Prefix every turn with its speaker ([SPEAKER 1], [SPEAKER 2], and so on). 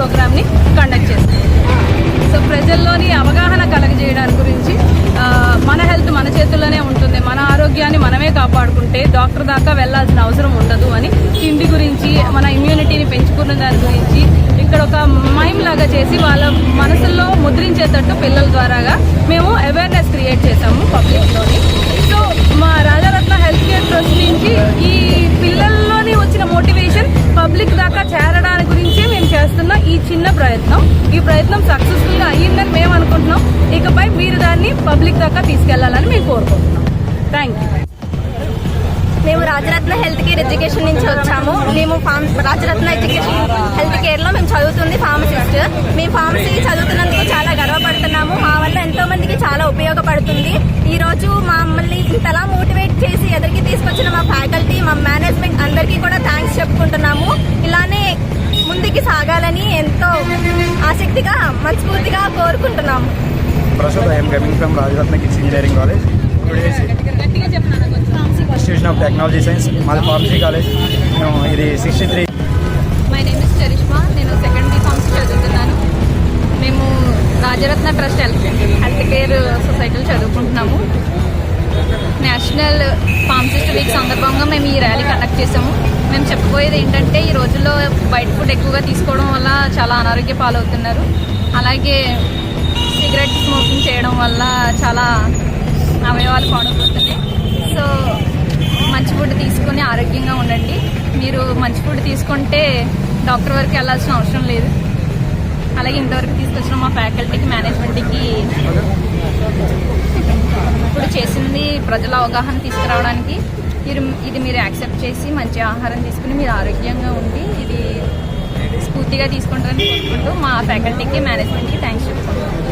[SPEAKER 1] ప్రోగ్రామ్ని కండక్ట్ చేస్తాం సో ప్రజల్లోని అవగాహన కలగజేయడానికి గురించి మన హెల్త్ మన చేతుల్లోనే ఉంటుంది. మన ఆరోగ్యాన్ని మనమే కాపాడుకుంటే డాక్టర్ దాకా వెళ్ళాల్సిన అవసరం ఉండదు అని తిండి గురించి మన ఇమ్యూనిటీని పెంచుకున్న దాని గురించి ఇక్కడ ఒక మైమ్ లాగా చేసి వాళ్ళ మనసుల్లో ముద్రించేటట్టు పిల్లల ద్వారాగా మేము అవేర్నెస్ క్రియేట్ చేసాము పబ్లిక్లోని ఈ ప్రయత్నం సక్సెస్ఫుల్గా అయ్యిందని మేము అనుకుంటున్నాం. ఇకపై మీరు దాన్ని పబ్లిక్ దాకా తీసుకెళ్ళాలని మేము కోరుకుంటున్నాం. థ్యాంక్ యూ
[SPEAKER 2] మేము రాజరత్న హెల్త్ కేర్ ఎడ్యుకేషన్ నుంచి వచ్చాము. మేము ఫార్మ్ రాజరత్న ఎడ్యుకేషన్ హెల్త్ కేర్లో మేము చదువుతుంది ఫార్మసిస్ట్ మేము ఫార్మసీ చదువుతున్నందుకు చాలా గర్వపడుతున్నాము. మా వల్ల ఎంతో మందికి చాలా ఉపయోగపడుతుంది. ఈ రోజు మమ్మల్ని ఇంతలా మోటివేట్ చేసి ఎదురికి తీసుకొచ్చిన మా ఫ్యాకల్టీ మా మేనేజ్మెంట్ అందరికీ కూడా థ్యాంక్స్ చెప్పుకుంటున్నాము. ఇలానే ముందుకి సాగాలని ఎంతో ఆసక్తిగా మనస్ఫూర్తిగా కోరుకుంటున్నాము.
[SPEAKER 3] ప్రస్తుతం I'm coming from Rajaratna kids engineering college institution of technology science మాది ఫార్మసీ కాలేజ్ మేము ఇది sixty three
[SPEAKER 1] my name is Charishma నేను సెకండ్ బీ ఫార్మసీ చదువుతున్నాను. మేము Rajaratna trust health health care సొసైటీలో చదువుకుంటున్నాము. నేషనల్ ఫార్మసిస్ట్ వీక్ సందర్భంగా మేము ఈ ర్యాలీ కండక్ట్ చేసాము మేము చెప్పబోయేది ఏంటంటే ఈ రోజుల్లో బయట ఫుడ్ ఎక్కువగా తీసుకోవడం వల్ల చాలా అనారోగ్య పాలవుతున్నారు. అలాగే సిగరెట్ స్మోకింగ్ చేయడం వల్ల చాలా అవయవాలు పాడైపోతున్నాయి సో మంచి ఫుడ్ తీసుకొని ఆరోగ్యంగా ఉండండి. మీరు మంచి ఫుడ్ తీసుకుంటే డాక్టర్ వరకు వెళ్ళాల్సిన అవసరం లేదు. అలాగే ఇంతవరకు తీసుకొచ్చిన మా ఫ్యాకల్టీకి మేనేజ్మెంట్కి ఇప్పుడు చేసింది ప్రజల అవగాహన తీసుకురావడానికి. మీరు ఇది మీరు యాక్సెప్ట్ చేసి మంచి ఆహారం తీసుకుని మీరు ఆరోగ్యంగా ఉండి ఇది స్ఫూర్తిగా తీసుకుంటారని కోరుకుంటూ మా ఫ్యాకల్టీకి మేనేజ్మెంట్కి థ్యాంక్స్ చెప్తున్నాను.